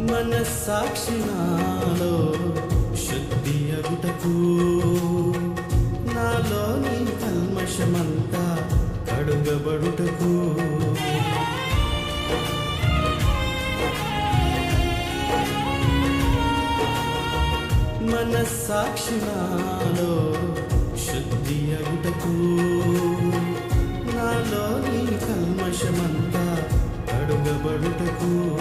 మనస్సాక్షినాలో శుద్ధి అగుటకు. నాలోని కల్మషమంతా కడుగబడుటకు. మనస్సాక్షినాలో శుద్ధి అగుటకు. నాలోని కల్మషమంతా కడుగబడుటకు.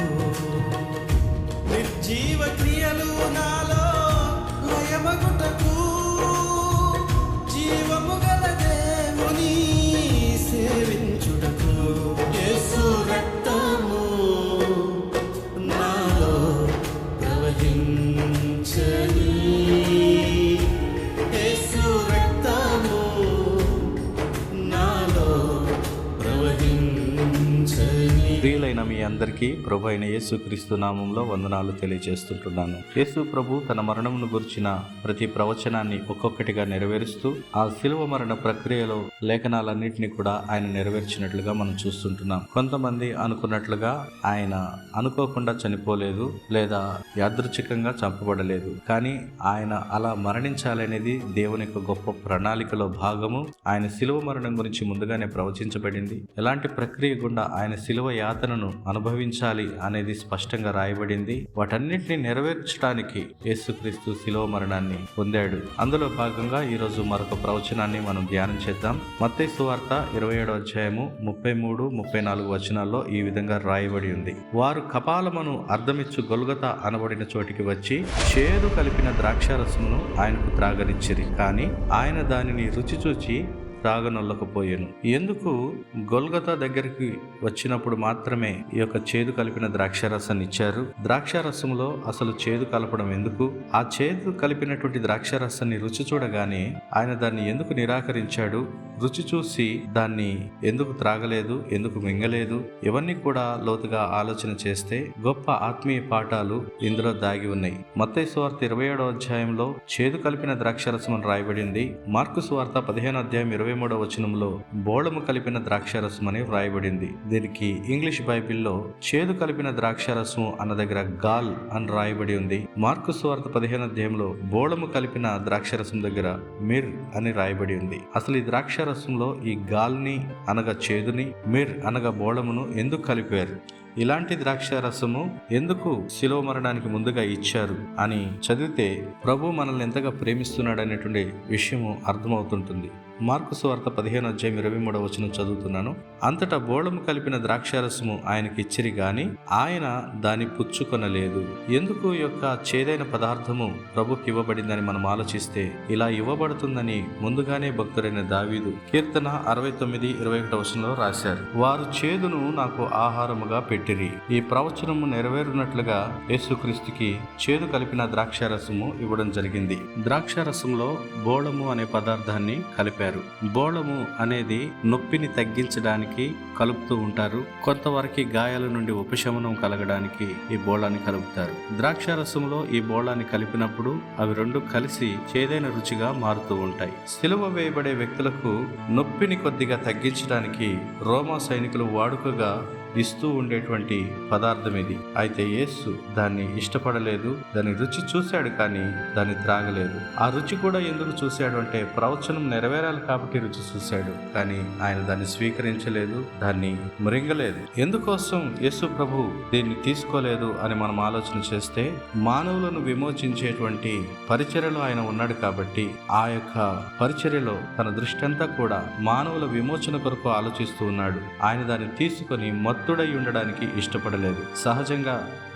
అందరికీ ప్రభు అయిన యేసుక్రీస్తు నామంలో వందనాలు తెలియజేస్తుంటున్నాను. యేసు ప్రభు తన మరణమును గురించిన ప్రతి ప్రవచనాన్ని ఒక్కొక్కటిగా నెరవేరుస్తూ ఆ శిలువ మరణ ప్రక్రియలో లేఖనాలన్నింటినీ కూడా ఆయన నెరవేర్చినట్లుగా మనం చూస్తుంటున్నాం. కొంతమంది అనుకున్నట్లుగా ఆయన అనుకోకుండా చనిపోలేదు లేదా యాదృచ్ఛికంగా చంపబడలేదు. కానీ ఆయన అలా మరణించాలనేది దేవుని యొక్క గొప్ప ప్రణాళికలో భాగము. ఆయన శిలువ మరణం గురించి ముందుగానే ప్రవచించబడింది. ఎలాంటి ప్రక్రియ గుండా ఆయన శిలువ యాతనను అనుభవించాలి అనేది స్పష్టంగా రాయబడింది. వాటన్నింటినీ నెరవేర్చడానికి యేసుక్రీస్తు శిలో మరణాన్ని పొందాడు. అందులో భాగంగా ఈరోజు మరొక ప్రవచనాన్ని మనం ధ్యానం చేద్దాం. మత్తయి సువార్త ఇరవై ఏడు అధ్యాయము ముప్పై మూడు ముప్పై నాలుగు వచనాల్లో ఈ విధంగా రాయబడి ఉంది. వారు కపాలమును అర్ధమిచ్చు గొల్గత అనబడిన చోటికి వచ్చి చేదు కలిపిన ద్రాక్షారసమును ఆయనకు త్రాగనిచ్చిరి. కానీ ఆయన దానిని రుచి చూచి త్రాగనొల్లకపోయాను ఎందుకు? గొల్గతా దగ్గరికి వచ్చినప్పుడు మాత్రమే ఈ యొక్క చేదు కలిపిన ద్రాక్షారసాన్ని ఇచ్చారు. ద్రాక్షారసంలో అసలు చేదు కలపడం ఎందుకు? ఆ చేదు కలిపినటువంటి ద్రాక్షారసాన్ని రుచి చూడగానే ఆయన దాన్ని ఎందుకు నిరాకరించాడు? రుచి చూసి దాన్ని ఎందుకు త్రాగలేదు ఎందుకు మింగలేదు ఇవన్నీ కూడా లోతుగా ఆలోచన చేస్తే గొప్ప ఆత్మీయ పాఠాలు ఇందులో దాగి ఉన్నాయి. మత్తయి సువార్త ఇరవై ఏడో అధ్యాయంలో చేదు కలిపిన ద్రాక్షరసం అని రాయబడింది. మార్కు సువార్త పదిహేను అధ్యాయం ఇరవై మూడో వచనంలో బోళము కలిపిన ద్రాక్షరసం అని వ్రాయబడింది. దీనికి ఇంగ్లీష్ బైబిల్లో చేదు కలిపిన ద్రాక్షరసం అన్న దగ్గర గాల్ అని రాయబడి ఉంది. మార్కు సువార్త పదిహేను అధ్యాయంలో బోళము కలిపిన ద్రాక్షరసం దగ్గర మిర్ అని రాయబడి ఉంది. అసలు ఈ ద్రాక్ష ద్రాక్షరసంలో ఈ గాల్ని అనగా చేదుని మిర్ అనగా బోళమును ఎందుకు కలిపారు? ఇలాంటి ద్రాక్ష రసము ఎందుకు శిలువ మరణానికి ముందుగా ఇచ్చారు అని చదివితే ప్రభు మనల్ని ఎంతగా ప్రేమిస్తున్నాడు అనేటువంటి విషయము అర్థమవుతుంటుంది. మార్కు సువార్త పదిహేను అధ్యాయం ఇరవై మూడవ వచనం చదువుతున్నాను. అంతటా బోళము కలిపిన ద్రాక్షారసము ఆయనకి ఇచ్చిరి గాని ఆయన దాని పుచ్చుకొనలేదు. ఎందుకు యొక్క చేదైన పదార్థము ప్రభుకి ఇవ్వబడిందని మనం ఆలోచిస్తే ఇలా ఇవ్వబడుతుందని ముందుగానే భక్తుడైన దావీదు కీర్తన అరవై తొమ్మిది ఇరవై ఒకటి వచనంలో రాశారు. వారు చేదును నాకు ఆహారముగా పెట్టి. పెట్టిరి ఈ ప్రవచనము నెరవేరునట్లుగా యేసుక్రీస్తుకి చేదు కలిపిన ద్రాక్షారసము ఇవ్వడం జరిగింది. ద్రాక్షారసంలో బోళము అనే పదార్థాన్ని కలిపారు. బోళము అనేది నొప్పిని తగ్గించడానికి కలుపుతూ ఉంటారు. కొంతవరకు గాయాల నుండి ఉపశమనం కలగడానికి ఈ బోళాన్ని కలుపుతారు. ద్రాక్షారసంలో ఈ బోళాన్ని కలిపినప్పుడు అవి రెండు కలిసి చేదైన రుచిగా మారుతూ ఉంటాయి. సిలువ వేయబడే వ్యక్తులకు నొప్పిని కొద్దిగా తగ్గించడానికి రోమా సైనికులు వాడుకగా ఇస్తూ ఉండేటువంటి పదార్థం ఇది. అయితే యేసు దాన్ని ఇష్టపడలేదు దాని రుచి చూశాడు కానీ దాన్ని త్రాగలేదు. ఆ రుచి కూడా ఎందుకు చూశాడు అంటే ప్రవచనం నెరవేరాలి కాబట్టి రుచి చూశాడు. కానీ ఆయన దాన్ని స్వీకరించలేదు దాన్ని మృంగలేదు. ఎందుకోసం యేసు ప్రభు దీన్ని తీసుకోలేదు అని మనం ఆలోచన చేస్తే మానవులను విమోచించేటువంటి పరిచర్యలో ఆయన ఉన్నాడు కాబట్టి ఆ యొక్క పరిచర్యలో తన దృష్టి అంతా కూడా మానవుల విమోచన కొరకు ఆలోచిస్తూ ఉన్నాడు. ఆయన దాన్ని తీసుకొని భక్తుడై ఉండడానికి ఇష్టపడలేదు. సహజంగా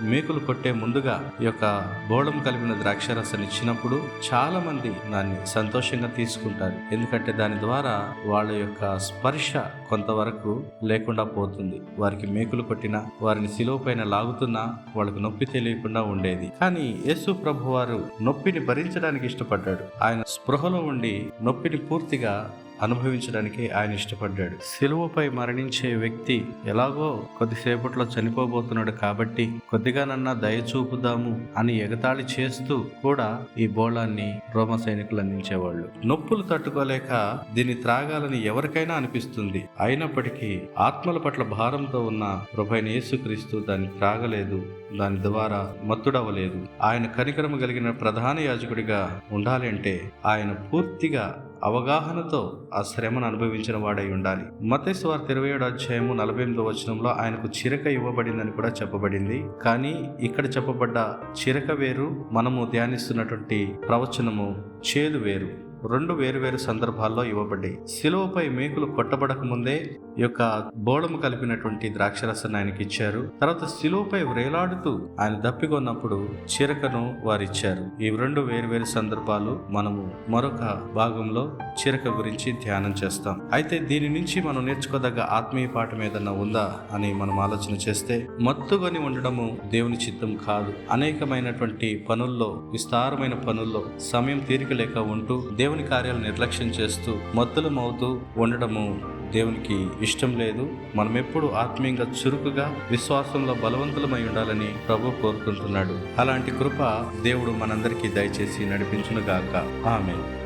మేకులు కొట్టే ముందుగా ఈ యొక్క బోళం కలిపిన ద్రాక్షరసని ఇచ్చినప్పుడు చాలా మంది దాన్ని సంతోషంగా తీసుకుంటారు. ఎందుకంటే దాని ద్వారా వాళ్ళ యొక్క స్పర్శ కొంతవరకు లేకుండా పోతుంది. వారికి మేకులు కొట్టినా వారిని శిలువ పైన లాగుతున్నా వాళ్ళకు నొప్పి తెలియకుండా ఉండేది. కానీ యేసు ప్రభు వారు నొప్పిని భరించడానికి ఇష్టపడ్డాడు. ఆయన స్పృహలో ఉండి నొప్పిని పూర్తిగా అనుభవించడానికి ఆయన ఇష్టపడ్డాడు. సిలువపై మరణించే వ్యక్తి ఎలాగో కొద్దిసేపట్లో చనిపోబోతున్నాడు కాబట్టి కొద్దిగానన్నా దయ చూపుదాము అని ఎగతాళి చేస్తూ కూడా ఈ బోళాన్ని రోమ సైనికులు అందించేవాళ్ళు. నొప్పులు తట్టుకోలేక దీన్ని త్రాగాలని ఎవరికైనా అనిపిస్తుంది. అయినప్పటికీ ఆత్మల పట్ల భారంతో ఉన్న ప్రభైన యేసుక్రీస్తు దాన్ని త్రాగలేదు దాని ద్వారా మత్తుడవలేదు ఆయన కనికరము కలిగిన ప్రధాన యాజకుడిగా ఉండాలంటే ఆయన పూర్తిగా అవగాహనతో ఆ శ్రమను అనుభవించిన వాడై ఉండాలి. మతేశ్వార్ ఇరవై ఏడు అధ్యాయము నలభై ఎనిమిదో వచనంలో ఆయనకు చిరక ఇవ్వబడిందని కూడా చెప్పబడింది. కానీ ఇక్కడ చెప్పబడ్డ చిరక వేరు మనము ధ్యానిస్తున్నటువంటి ప్రవచనము చేదు వేరు. రెండు వేరువేరు సందర్భాల్లో ఇవ్వబడ్డాయి. శిలువపై మేకులు కొట్టబడక ముందే యొక్క బోళము కలిపినటువంటి ద్రాక్షరసాన్ని ఆయనకి ఇచ్చారు. తర్వాత శిలువపై వ్రేలాడుతూ ఆయన దప్పికొన్నప్పుడు చిరకను వారిచ్చారు ఈ రెండు వేరువేరు సందర్భాలు మనము మరొక భాగంలో చిరక గురించి ధ్యానం చేస్తాం. అయితే దీని నుంచి మనం నేర్చుకోదగ్గ ఆత్మీయ పాఠం ఏదన్నా ఉందా అని మనం ఆలోచన చేస్తే మత్తుకొని ఉండడము దేవుని చిత్తం కాదు. అనేకమైనటువంటి పనుల్లో విస్తారమైన పనుల్లో సమయం తీరిక లేక ఉంటూ దేవుని కార్యాలు నిర్లక్ష్యం చేస్తూ మద్దులమవుతూ ఉండడము దేవునికి ఇష్టం లేదు. మనం ఎప్పుడు ఆత్మీయంగా చురుకుగా విశ్వాసంలో బలవంతులమై ఉండాలని ప్రభు కోరుకుంటున్నాడు. అలాంటి కృప దేవుడు మనందరికీ దయచేసి నడిపించునుగాక. ఆమె